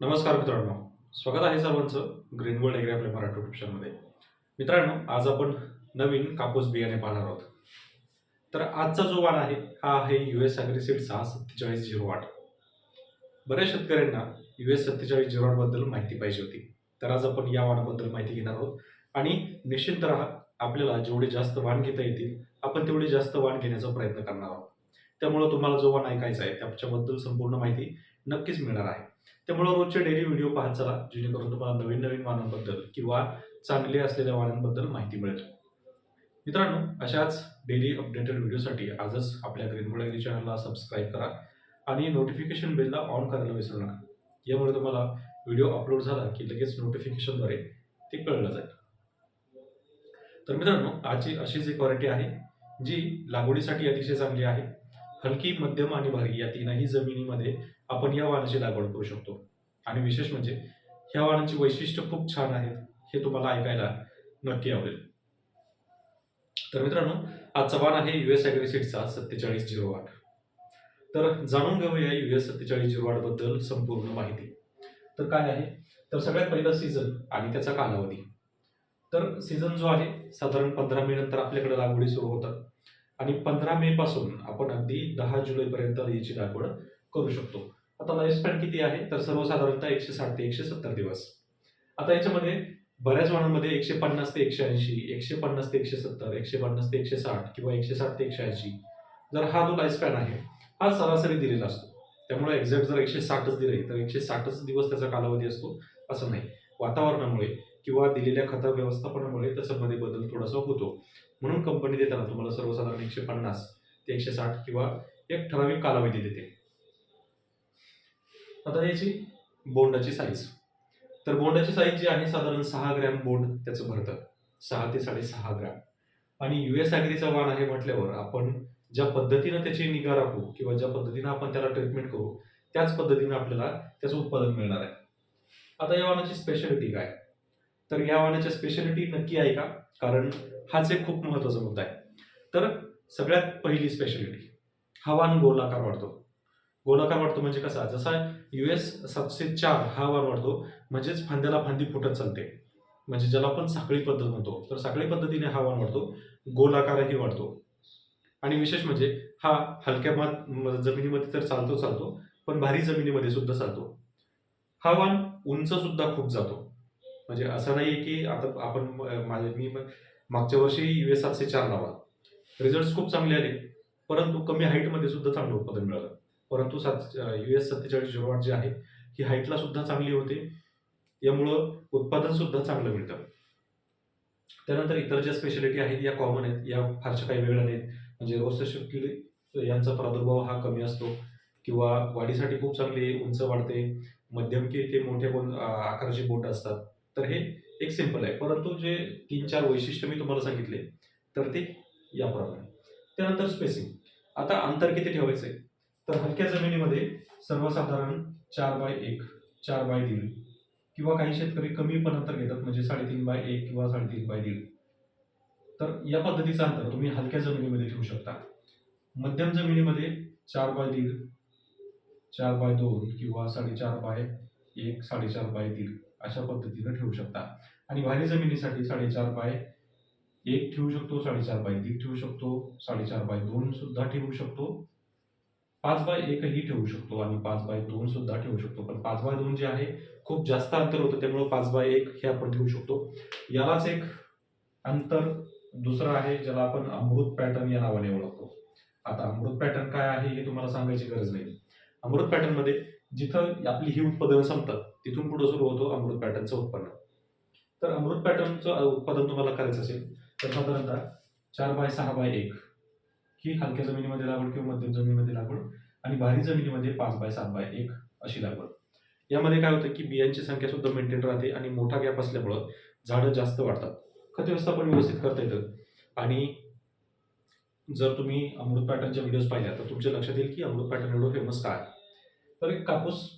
नमस्कार मित्रांनो. स्वागत आहे सर्वांचं ग्रीन गोल्ड एग्री आपल्या मराठी युट्यूब चॅनलमध्ये मित्रांनो आज आपण नवीन कापूस बियाणे पाहणार आहोत. तर आजचा जो वाण आहे हा आहे यू एस ॲग्रिसीडचा सत्तेचाळीस झिरो आठ. बऱ्याच शेतकऱ्यांना यू एस सत्तेचाळीस झिरो आठबद्दल माहिती पाहिजे होती. तर आज आपण या वाणाबद्दल माहिती घेणार आहोत. आणि निश्चित राहा आपल्याला जेवढे जास्त वाण घेता येतील आपण तेवढे जास्त वाण घेण्याचा प्रयत्न करणार आहोत. त्यामुळं तुम्हाला जो वाण ऐकायचा आहे त्याच्याबद्दल संपूर्ण माहिती नक्कीच मिळणार आहे. त्यामुळे रोजचे डेली व्हिडिओ पाहत चला जेणेकरून तुम्हाला नवीन नवीन वाहनांबद्दल किंवा चांगले असलेल्या वाहनांबद्दल माहिती मिळेल. मित्रांनो अशाच डेली अपडेटेड व्हिडिओसाठी आजच आपल्या ग्रीन गुलागरी चॅनलला सबस्क्राईब करा आणि नोटिफिकेशन बेलला ऑन करायला विसरू नका. यामुळे तुम्हाला व्हिडिओ अपलोड झाला की लगेच नोटिफिकेशनद्वारे ते कळलं जाईल. तर मित्रांनो आजची अशीच एक व्हरायटी आहे जी लागवडीसाठी अतिशय चांगली आहे. हलकी मध्यम आणि भारी या तीनही जमिनीमध्ये आपण या वाणाची लागवड करू शकतो. आणि विशेष म्हणजे ह्या वाणांची वैशिष्ट्य खूप छान आहेत हे तुम्हाला ऐकायला नक्की आवडेल. तर मित्रांनो आजचा वाण आहे युएस एस सत्तेचाळीस झिरो आठ. तर जाणून घेऊया यू एस सत्तेचाळीस झिरो आठबद्दल संपूर्ण माहिती. तर काय आहे? तर सगळ्यात पहिलं सीझन आणि त्याचा कालावधी. तर सीझन जो आहे साधारण पंधरा मे नंतर आपल्याकडे लागवडी सुरू होतात. आणि पंधरा मे पासून आपण अगदी दहा जुलैपर्यंत याची लागवड करू शकतो. आता लाईफ स्पॅन किती आहे? तर सर्वसाधारणतः एकशे साठ ते एकशे सत्तर दिवस. आता याच्यामध्ये बऱ्याच वाहनांमध्ये एकशे पन्नास ते एकशे ऐंशी एकशे पन्नास ते एकशे सत्तर एकशे पन्नास ते एकशे साठ किंवा एकशे साठ ते एकशे ऐंशी. जर हा जो लाईफ स्पॅन आहे हा सरासरी दिलेला असतो. त्यामुळे एक्झॅक्ट जर एकशे साठच दिले तर एकशे साठच दिवस त्याचा कालावधी असतो असं नाही. वातावरणामुळे किंवा दिलेल्या खत व्यवस्थापनामुळे त्याच्यामध्ये बदल थोडासा होतो. म्हणून कंपनी देताना तुम्हाला सर्वसाधारण एकशे पन्नास ते एकशे साठ किंवा एक ठराविक कालावधी देते. आता याची बोंडाची साईज तर बोंडाची साईज जी आहे साधारण सहा ग्रॅम बोंड त्याचं भरतं. सहा ते साडेसहा ग्रॅम. आणि यू एस ॲग्रीचा वाण आहे म्हटल्यावर आपण ज्या पद्धतीनं त्याची निगा राखू किंवा ज्या पद्धतीनं आपण त्याला ट्रीटमेंट करू त्याच पद्धतीनं आपल्याला त्याचं उत्पादन मिळणार आहे. आता या वाणाची स्पेशालिटी काय? तर या वाणाच्या स्पेशालिटी नक्की आहे का? कारण हाच एक खूप महत्त्वाचा मुद्दा आहे. तर सगळ्यात पहिली स्पेशालिटी हा वाण गोलाकार वाढतो. गोलाकार वाढतो म्हणजे कसा? जसा यू एस सातशे चार हा वाण वाढतो म्हणजेच फांद्याला फांदी फुटत चालते. म्हणजे ज्याला आपण साखळी पद्धत म्हणतो. तर साखळी पद्धतीने हा वाण वाढतो गोलाकारही वाढतो. आणि विशेष म्हणजे हा हलक्या मात म- जमिनीमध्ये तर चालतो चालतो पण भारी जमिनीमध्ये सुद्धा चालतो. हा वाण उंच सुद्धा खूप जातो. म्हणजे असं नाही की आता आपण म- माझे मी मागच्या वर्षी यू एस सातशे चार लावा. रिझल्ट खूप चांगले आले. परंतु कमी हाईटमध्ये सुद्धा चांगलं उत्पादन मिळालं. परंतु सात यू एस सत्तेचाळीस झिरो आठ जी आहे ही हाईटला सुद्धा चांगली होते. यामुळं उत्पादन सुद्धा चांगलं मिळतं. त्यानंतर इतर ज्या स्पेशालिटी आहेत या कॉमन आहेत या फारशा काही वेगळ्या नाहीत. म्हणजे रोसशक्ती यांचा प्रादुर्भाव हा कमी असतो किंवा वाढीसाठी खूप चांगली उंच वाढते. मध्यम की ते मोठे बोन आकाराचे बोट असतात. तर हे एक सिंपल आहे. परंतु जे तीन चार वैशिष्ट्य मी तुम्हाला सांगितले तर ते याप्रमाणे. त्यानंतर स्पेसिंग आता अंतर किती ठेवायचं आहे तर हलक्या जमिनीमध्ये सर्वसाधारण चार बाय एक चार बाय दीड किंवा काही शेतकरी कमी पण अंतर घेतात म्हणजे साडेतीन बाय एक किंवा साडेतीन बाय दीड. तर या पद्धतीचं अंतर तुम्ही हलक्या जमिनीमध्ये ठेवू शकता. मध्यम जमिनीमध्ये चार बाय दीड चार बाय दोन किंवा साडेचार बाय एक साडेचार बाय दीड अशा पद्धतीनं ठेवू शकता. आणि भारी जमिनीसाठी साडेचार बाय एक ठेवू शकतो साडेचार बाय दीड ठेवू शकतो साडेचार बाय दोन सुद्धा ठेवू शकतो. पाच बाय एकही ठेवू शकतो. आणि पाच बाय दोन सुद्धा ठेवू शकतो. पण पाच बाय दोन जे आहे खूप जास्त अंतर होतं. त्यामुळे पाच बाय एक हे आपण ठेवू शकतो. यालाच एक अंतर दुसरं आहे ज्याला आपण अमृत पॅटर्न या नावाने ओळखतो. आता अमृत पॅटर्न काय आहे हे तुम्हाला सांगायची गरज नाही. अमृत पॅटर्नमध्ये जिथं आपली ही उत्पादनं संपतात तिथून पुढे सुरू होतो अमृत पॅटर्नचं उत्पन्न. तर अमृत पॅटर्नचं उत्पादन तुम्हाला करायचं असेल तर साधारणतः चार बाय सहा बाय एक. ही हलक्या जमिनीमध्ये लागवड किंवा मध्यम जमिनीमध्ये लागवड आणि भारी जमिनीमध्ये पाच बाय सात बाय एक अशी लागवड. यामध्ये काय होतं की बियांची संख्या सुद्धा मेंटेन राहते आणि मोठा गॅप असल्यामुळं झाडं जास्त वाढतात. खत व्यवस्थापन व्यवस्थित करता येतं. आणि जर तुम्ही अमृत पॅटर्नच्या व्हिडिओज पाहिल्या तर तुमच्या लक्षात येईल की अमृत पॅटर्न एवढं फेमस काय तर एक कापूस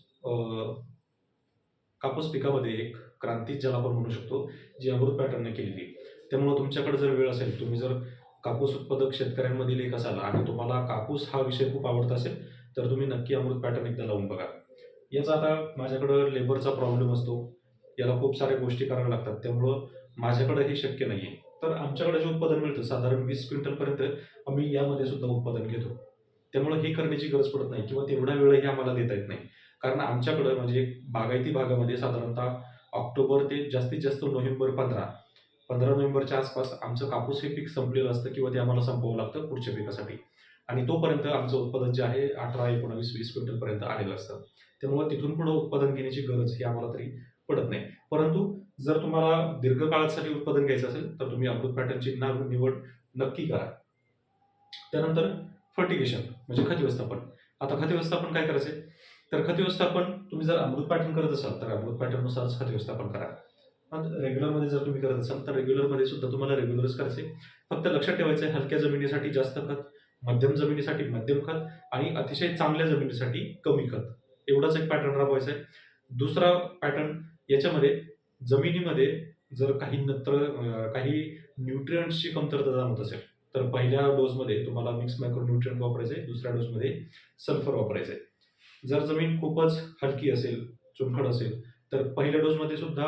कापूस पिकामध्ये एक क्रांतीच ज्याला आपण म्हणू शकतो जी अमृत पॅटर्नने केलेली त्यामुळं तुमच्याकडे जर वेळ असेल तुम्ही जर कापूस उत्पादक शेतकऱ्यांमधील एक असाल आणि तुम्हाला कापूस हा विषय खूप आवडत असेल तर तुम्ही नक्की अमृत पॅटर्न एकदा लावून बघा. याचा आता माझ्याकडं लेबरचा प्रॉब्लेम असतो. याला खूप साऱ्या गोष्टी कराव्या लागतात. त्यामुळं माझ्याकडं हे शक्य नाही आहे तर आमच्याकडे जे उत्पादन मिळतं साधारण वीस क्विंटलपर्यंत आम्ही यामध्ये सुद्धा उत्पादन घेतो. त्यामुळं हे करण्याची गरज पडत नाही किंवा तेवढा वेळही आम्हाला देता येत नाही. कारण आमच्याकडं म्हणजे बागायती भागामध्ये साधारणतः ऑक्टोबर ते जास्तीत जास्त नोव्हेंबर पंधरा पंधरा नोव्हेंबरच्या आसपास आमचं कापूस हे पीक संपलेलं असतं किंवा ते आम्हाला संपवावं लागतं पुढच्या पिकासाठी. आणि तोपर्यंत आमचं उत्पादन जे आहे अठरा एकोणावीस वीस क्विंटलपर्यंत आलेलं असतं. त्यामुळे तिथून पुढं उत्पादन घेण्याची गरज ही आम्हाला तरी पडत नाही. परंतु जर तुम्हाला दीर्घकाळासाठी उत्पादन घ्यायचं असेल तर तुम्ही अमृत पॅटर्नची नाव निवड नक्की करा. त्यानंतर फर्टिगेशन म्हणजे खत व्यवस्थापन. आता खत व्यवस्थापन काय करायचे तर खत व्यवस्थापन तुम्ही जर अमृत पॅटर्न करत असाल तर अमृत पॅटर्ननुसारच खत व्यवस्थापन करा. पण रेग्युलरमध्ये जर तुम्ही करत असाल तर रेग्युलरमध्ये सुद्धा तुम्हाला रेग्युलरच करायचे. फक्त लक्षात ठेवायचं आहे हलक्या जमिनीसाठी जास्त खत मध्यम जमिनीसाठी मध्यम खत आणि अतिशय चांगल्या जमिनीसाठी कमी खत. एवढाच एक पॅटर्न राबवायचा आहे. दुसरा पॅटर्न याच्यामध्ये जमिनीमध्ये जर काही नत्र काही न्यूट्रियंट्सची कमतरता जाणवत असेल तर पहिल्या डोसमध्ये तुम्हाला मिक्स मायक्रो न्यूट्रियंट वापरायचे दुसऱ्या डोसमध्ये सल्फर वापरायचे जर जमीन खूपच हलकी असेल चुनखड असेल तर पहिल्या डोसमध्ये सुद्धा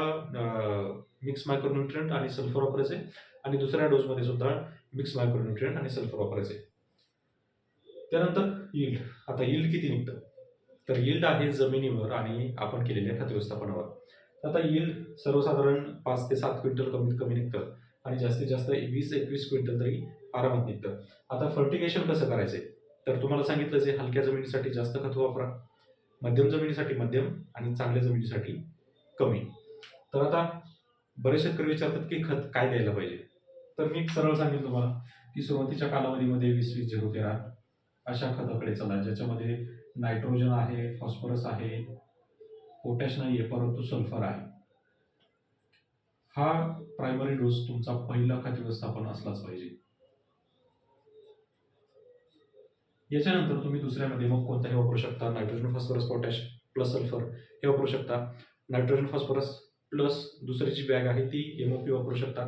मिक्स मायक्रो न्यूट्रियंट आणि सल्फर वापरायचे. आणि दुसऱ्या डोसमध्ये सुद्धा मिक्स मायक्रो न्यूट्रियंट आणि सल्फर वापरायचे. त्यानंतर यील्ड आता यील्ड किती निघतं? तर यील्ड आहे जमिनीवर आणि आपण केलेल्या खत व्यवस्थापनावर. आता यील्ड सर्वसाधारण पाच ते सात क्विंटल कमीत कमी निघतं. आणि जास्तीत जास्त वीस एकवीस क्विंटल तरी आरामात निघतं. आता फर्टिगेशन कसं करायचं? तर तुम्हाला सांगितलं जे हलक्या जमिनीसाठी जास्त खत वापरा. मध्यम जमिनीसाठी मध्यम आणि चांगल्या जमिनीसाठी कमी. तर आता बरेच शेतकरी विचारतात की खत काय द्यायला पाहिजे? तर मी एक सरळ सांगेन तुम्हाला की सुरुवातीच्या कालावधीमध्ये वीस वीस झिरो तेरा अशा खताकडे चला ज्याच्यामध्ये नायट्रोजन आहे फॉस्फरस आहे पोटॅश नाही आहे परंतु सल्फर आहे. हा प्रायमरी डोस तुमचा पहिला खत व्यवस्थापन असलाच पाहिजे. याच्यानंतर तुम्ही दुसऱ्यामध्ये मग कोणताही वापरू शकता nitrogen phosphorus potash plus sulphur हे वापरू शकता. नायट्रोजन फॉस्फरस प्लस दुसरी जी बॅग आहे ती एम ओ पी वापरू शकता.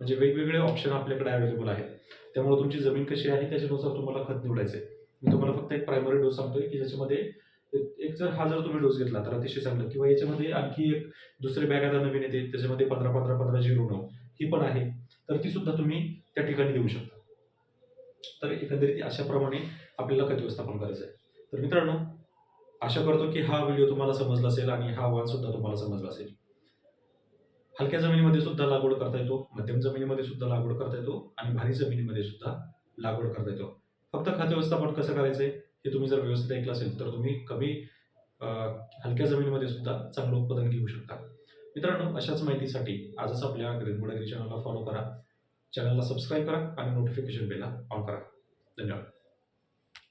म्हणजे वेगवेगळे ऑप्शन आपल्याकडे अवेलेबल आहेत. त्यामुळे तुमची जमीन कशी आहे त्याच्यानुसार तुम्हाला खत निवडायचं आहे मी तुम्हाला फक्त एक प्रायमरी डोस सांगतोय की ज्याच्यामध्ये एक एक जर हा जर तुम्ही डोस घेतला तर अतिशय चांगलं. किंवा याच्यामध्ये आणखी एक दुसरी बॅग आता नवीन येते त्याच्यामध्ये पंधरा पंधरा पंधरा झिरो नऊ ही पण आहे. तर ती सुद्धा तुम्ही त्या ठिकाणी देऊ शकता. तर एकंदरीत अशाप्रमाणे आपल्याला खत व्यवस्थापन करायचं आहे तर मित्रांनो आशा करतो की हा व्हिडिओ तुम्हाला समजला असेल आणि हा आव्हान सुद्धा तुम्हाला समजला असेल. हलक्या जमिनीमध्ये सुद्धा लागवड करता येतो मध्यम जमिनीमध्ये सुद्धा लागवड करता येतो आणि भारी जमिनीमध्ये सुद्धा लागवड करता येतो. फक्त खत व्यवस्थापन कसं करायचंय हे तुम्ही जर व्यवस्थित ऐकलं असेल तर तुम्ही कमी हलक्या जमिनीमध्ये सुद्धा चांगलं उत्पादन घेऊ शकता. मित्रांनो अशाच माहितीसाठी आजच आपल्या ग्रेनबोड चॅनलला फॉलो करा. चॅनलला सबस्क्राईब करा आणि नोटिफिकेशन बेलला ऑन करा. धन्यवाद.